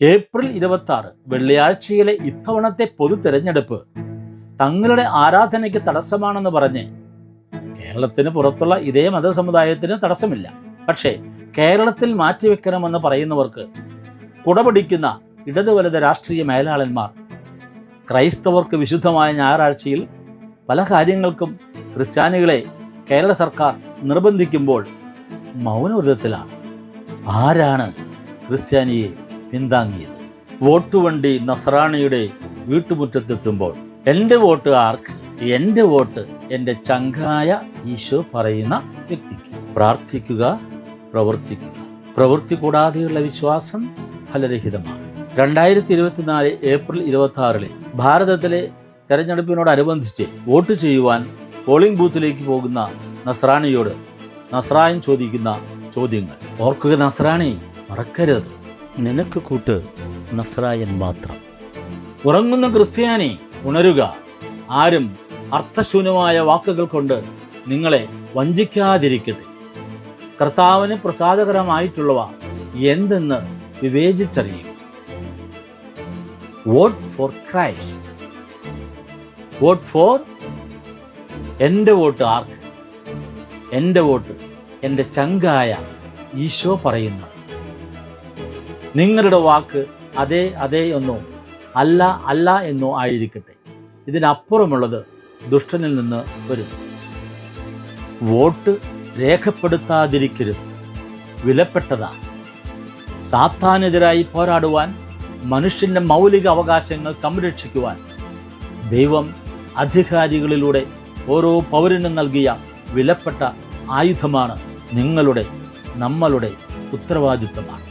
April ഇരുപത്തി ആറ് വെള്ളിയാഴ്ചയിലെ ഇത്തവണത്തെ പൊതു തെരഞ്ഞെടുപ്പ് തങ്ങളുടെ ആരാധനയ്ക്ക് തടസ്സമാണെന്ന് പറഞ്ഞ് കേരളത്തിന് പുറത്തുള്ള ഇതേ മതസമുദായത്തിന് തടസ്സമില്ല. പക്ഷേ കേരളത്തിൽ മാറ്റിവെക്കണമെന്ന് പറയുന്നവർക്ക് കുടപിടിക്കുന്ന ഇടതുവലത് രാഷ്ട്രീയ മേലാളന്മാർ ക്രൈസ്തവർക്ക് വിശുദ്ധമായ ഞായറാഴ്ചയിൽ പല കാര്യങ്ങൾക്കും ക്രിസ്ത്യാനികളെ കേരള സർക്കാർ നിർബന്ധിക്കുമ്പോൾ മൗനവ്രതത്തിലാണ്. ആരാണ് ക്രിസ്ത്യാനിയെ പിന്താങ്ങിയത്. വോട്ട് വണ്ടി നസറാണിയുടെ വീട്ടുമുറ്റത്തെത്തുമ്പോൾ എന്റെ വോട്ട് ആർക്ക്? എന്റെ വോട്ട് എന്റെ ചങ്കായ ഈശോ പറയുന്ന വ്യക്തിക്ക്. പ്രാർത്ഥിക്കുക പ്രവർത്തിക്കുക. പ്രവൃത്തി കൂടാതെയുള്ള വിശ്വാസം ഫലരഹിതമാണ്. രണ്ടായിരത്തി ഇരുപത്തിനാല് ഏപ്രിൽ ഇരുപത്തി ആറിലെ ഭാരതത്തിലെ തെരഞ്ഞെടുപ്പിനോടനുബന്ധിച്ച് വോട്ട് ചെയ്യുവാൻ പോളിംഗ് ബൂത്തിലേക്ക് പോകുന്ന നസ്രാണിയോട് നസ്രായൻ ചോദിക്കുന്ന ചോദ്യങ്ങൾ. ഓർക്കുക നസ്രാണി മറക്കരുത്. നിനക്ക് കൂട്ട് നസ്രായൻ മാത്രം. ഉറങ്ങുന്ന ക്രിസ്ത്യാനി ഉണരുക. ആരും അർത്ഥശൂന്യമായ വാക്കുകൾ കൊണ്ട് നിങ്ങളെ വഞ്ചിക്കാതിരിക്കട്ടെ. കർത്താവിന് പ്രസാദകരമായിട്ടുള്ളവ എന്തെന്ന് വിവേചിച്ചറിയും. Vote for Christ. Vote for എന്റെ വോട്ട് ആർക്ക്? എന്റെ വോട്ട് എന്റെ ചങ്കായ ഈശോ പറയുന്നത് നിങ്ങളുടെ വാക്ക് അതെ അതെ എന്നോ അല്ല അല്ല എന്നോ ആയിരിക്കട്ടെ. ഇതിനപ്പുറമുള്ളത് ദുഷ്ടനിൽ നിന്ന് വരും. വോട്ട് രേഖപ്പെടുത്താതിരിക്കരുത്. വിലപ്പെട്ടതാ. സാത്താനെതിരായി പോരാടുവാൻ മനുഷ്യന്റെ മൗലിക അവകാശങ്ങൾ സംരക്ഷിക്കുവാൻ ദൈവം അധികാരികളിലൂടെ ഓരോ പൗരനും നൽകിയ വിലപ്പെട്ട ആയുധമാണ് നിങ്ങളുടെ നമ്മളുടെ ഉത്തരവാദിത്വമാണ്.